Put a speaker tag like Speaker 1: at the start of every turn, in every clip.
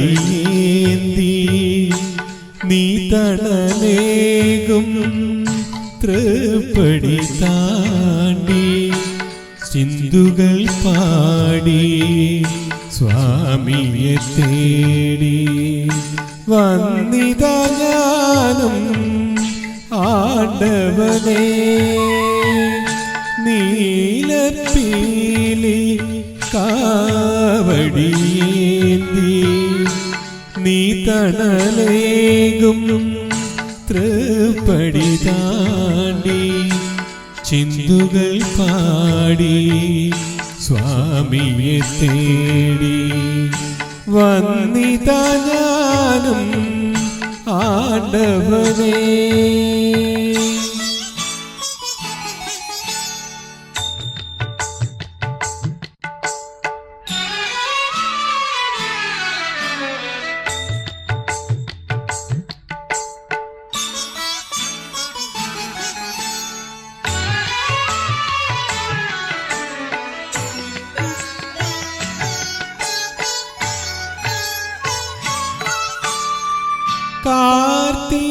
Speaker 1: ആവടിയേന്തി നീ തണലേകും തൃപ്പടി താണ്ടി ചിന്തുകൾ പാടി സ്വാമിയെ തേടി വന്നിത ഞാനും ആണ്ടവനേ. നീലപ്പീലി കാവടിയേന്തി നീ തണലേകും തൃപ്പടി താണ്ടി ചിന്തുകൾ പാടി സ്വാമിയെ തേടി വന്നിതാനും ആണ്ടവനേ. കാർത്തികോത്സവനാളിൽ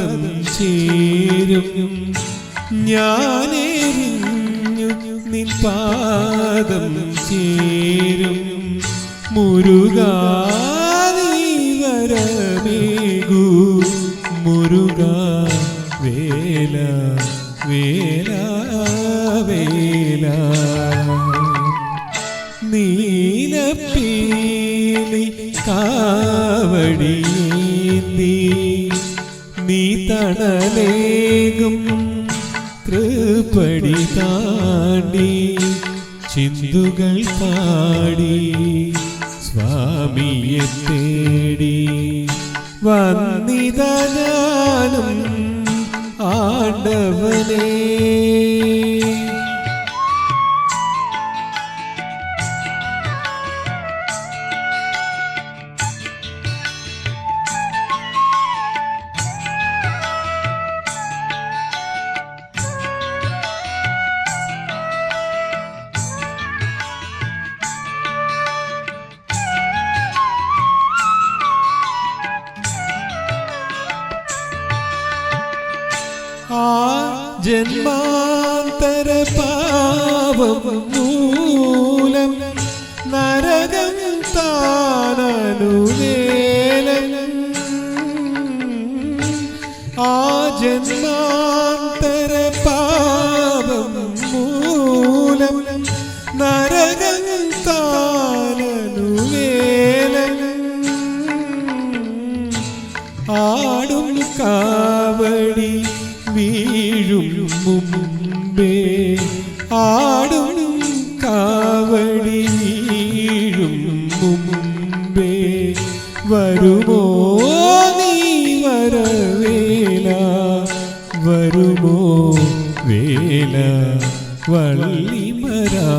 Speaker 1: പാദം ചേരും. നിൻ പാദം ചേരും. മുരുകാ വേല വേല വേല. നീ തണലേകും. തൃപ്പടി താണ്ടി ചിന്തുകൾ പാടി സ്വാമിയെ തേടി വന്നിതാനും ആണ്ടവനേ. ജന്മാന്തര പാപം മൂലം നരകം താനനുവേലൻ ആ ജന്മാന്തര പാപം മൂലം മുമ്പേ ആടും കാവടി വീഴും മുമ്പേ വരുമോ നീ വരവേല? വരുമോ വേല വള്ളിമരാ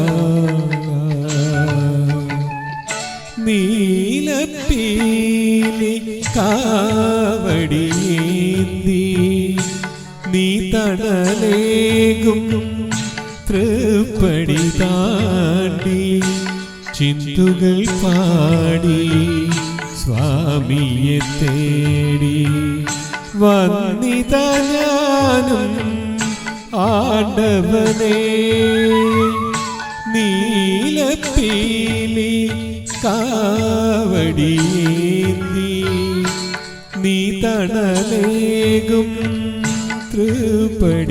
Speaker 1: നീലപ്പീലി കാവടിയേന്തി നീ തണലേകും. തൃപ്പടി താണ്ടി ചിന്തുകൾ പാടി സ്വാമിയെ തേടി വന്നിത ഞാനും ആണ്ടവനേ. നീലപ്പീലി കാവടിയേന്തി നീ തണലേകും.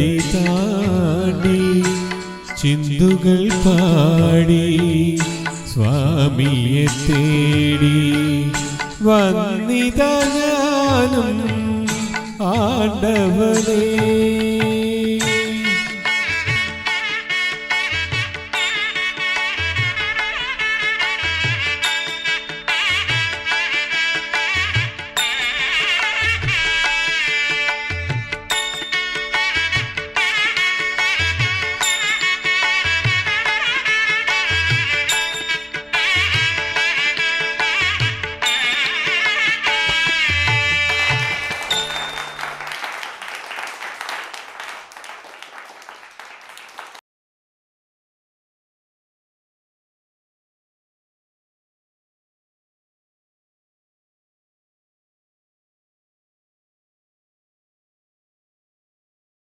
Speaker 1: തൃപ്പടി താടി ചിന്തുകൾ പാടി സ്വാമിയെ തേടി വന്നിതാനും ആണ്ടവനേ.